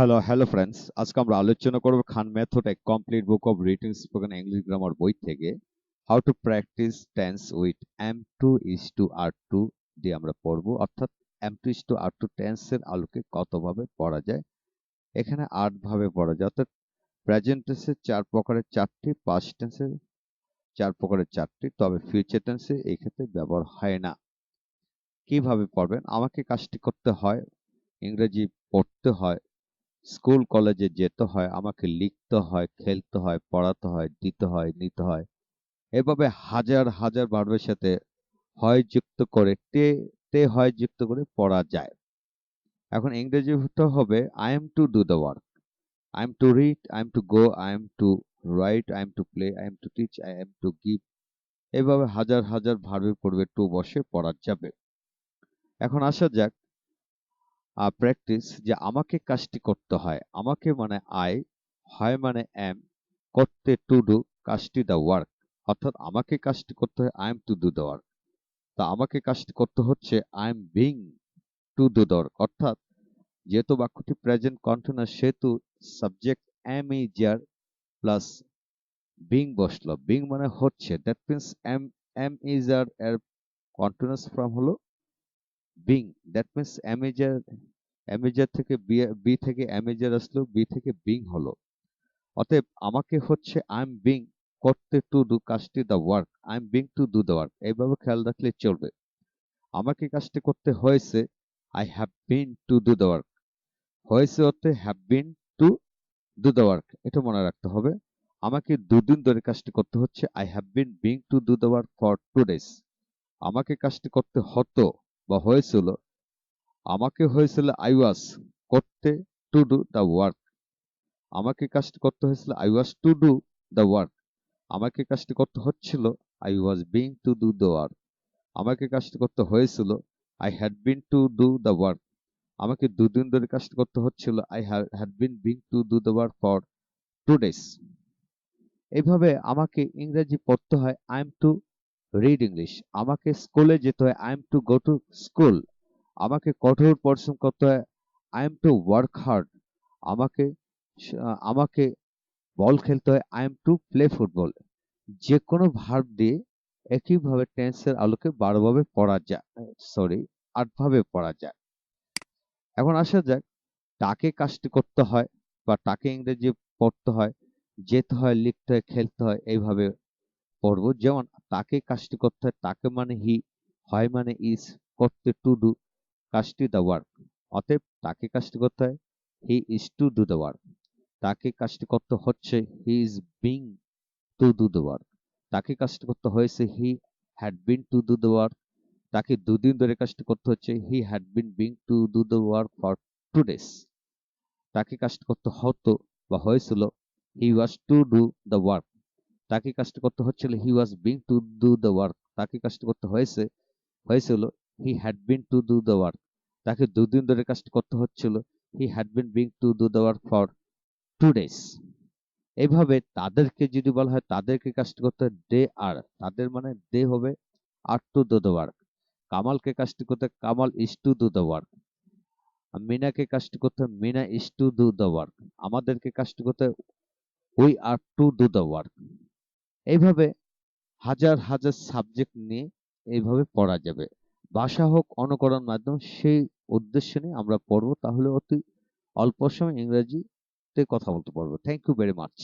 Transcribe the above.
Hello hello friends আজকে আমরা আলোচনা করব Khan method a complete book of written spoken English grammar বই থেকে how to practice tense with am to is to are to দিয়ে আমরা পড়ব। অর্থাৎ am to is to are to টেন্সের আলোকে কতভাবে পড়া যায়? এখানে আট ভাবে পড়া যায়। অর্থাৎ প্রেজেন্ট টেন্সে চার প্রকারের চারটি পাস্ট টেন্সে চার প্রকারের চারটি, তবে ফিউচার টেন্সে এই ক্ষেত্রে ব্যবহার হয় না। কীভাবে পড়বেন? আমাকে কাজটি করতে হয়। ইংরেজি পড়তে হয়। স্কুল, কলেজে যেতে হয়, আমাকে লিখতে হয়, খেলতে হয়, পড়াতে হয়, দিতে হয়, নিতে হয়। এভাবে হাজার হাজার ভার্বের সাথে হয় যুক্ত করে টে টে হয় যুক্ত করে পড়া যায়। এখন ইংরেজিটা হবে I am to do the work I am to read I am to go I am to write I am to play I am to teach I am to give এভাবে হাজার হাজার ভার্বের পূর্বে টু বসে পড়া যাবে। এখন আসা যাক প্র্যাকটিস যে আমাকে কাজটি করতে হয়। আমাকে মানে আই হয় মানে এম করতে টু ডু কাজটি দ্য ওয়ার্ক অর্থাৎ আমাকে কাজটি করতে হয় I am to do the work তা আমাকে কাজটি করতে হচ্ছে I am being to do the work অর্থাৎ যেহেতু বাক্যটি প্রেজেন্ট কন্টিনিউয়াস সেহেতু subject am is are plus being বসল। বিং মানে হচ্ছে that means am am is are এর কন্টিনিউয়াস ফর্ম হলো being that means am is are am is are থেকে বি থেকে অ্যামেজার আসলো বি থেকে বিং হলো। অতএব আমাকে হচ্ছে আই এম বিং করতে টু ডু কাজটি the work I am being to do the work এইভাবে খেয়াল রাখলে চলবে। আমাকে কাজটি করতে হয়েছে I have been to do the work হয়েছে অর্থে have been to do the work এটা মনে রাখতে হবে। আমাকে দুদিন ধরে কাজটি করতে হচ্ছে I have been being to do the work for two days আমাকে কাজটি করতে হতো বা হয়েছিল, আমাকে হয়েছিল আই ওয়াজ করতে টু ডু দ্য ওয়ার্ক আমাকে কাজটি করতে হয়েছিল I was to do the work আমাকে কাজটি করতে হচ্ছিল I was being to do the work আমাকে কাজটি করতে হয়েছিল I had been to do the work আমাকে দুদিন ধরে কাজটি করতে হচ্ছিল I had been being to do the work for two days এইভাবে আমাকে ইংরেজি পড়তে হয় I am to read English আমাকে স্কুলে যেতে হয় I am to go to school আমাকে কঠোর পরিশ্রম করতে হয় I am to work hard আমাকে আমাকে বল খেলতে হয় I am to play football যে কোনো ভার্ব দিয়ে একইভাবে টেন্সের আলোকে বারোভাবে পড়া যায় সরি আটভাবে পড়া যায়। এখন আসা যাক, তাকে কাজটি করতে হয় বা তাকে ইংরেজি পড়তে হয়, যেতে হয়, লিখতে হয়, খেলতে হয়, এইভাবে পড়ব। যেমন তাকে কাজটি করতে হয়, তাকে মানে হি হয় মানে ইস করতে টু ডু কাজটি দ্য ওয়ার্ক অতএব তাকে কাজটি করতে হয় he is to do the work তাকে কাজটি করতে হচ্ছে he is being to do the work তাকে কাজটি করতে হয়েছে he had been to do the work তাকে দুদিন ধরে কাজটি করতে হচ্ছে he had been being to do the work for two days তাকে কাজটি করতে হতো বা হয়েছিল he was to do the work তাকে কাজটি করতে হচ্ছিল he was being to do the work তাকে কাজটি করতে হয়েছে, হয়েছিল he had been to do the work তাকে দুদিন ধরে কাজটি করতে হচ্ছিল he had been being to do the work for two days এইভাবে তাদেরকে যদি বলা হয়, তাদেরকে কাজটি করতে দে আর তাদের মানে দে হবে are to do the work কামালকে কাজটি করতে Kamal is to do the work মিনাকে কাজটি করতে Mina is to do the work আমাদেরকে কাজটি করতে we are to do the work এইভাবে হাজার হাজার সাবজেক্ট নিয়ে এইভাবে পড়া যাবে। ভাষা হোক অনুকরণ মাধ্যম, সেই উদ্দেশ্য নিয়ে আমরা পড়ব। তাহলে অতি অল্প সময় ইংরেজিতে কথা বলতে পারব। Thank you very much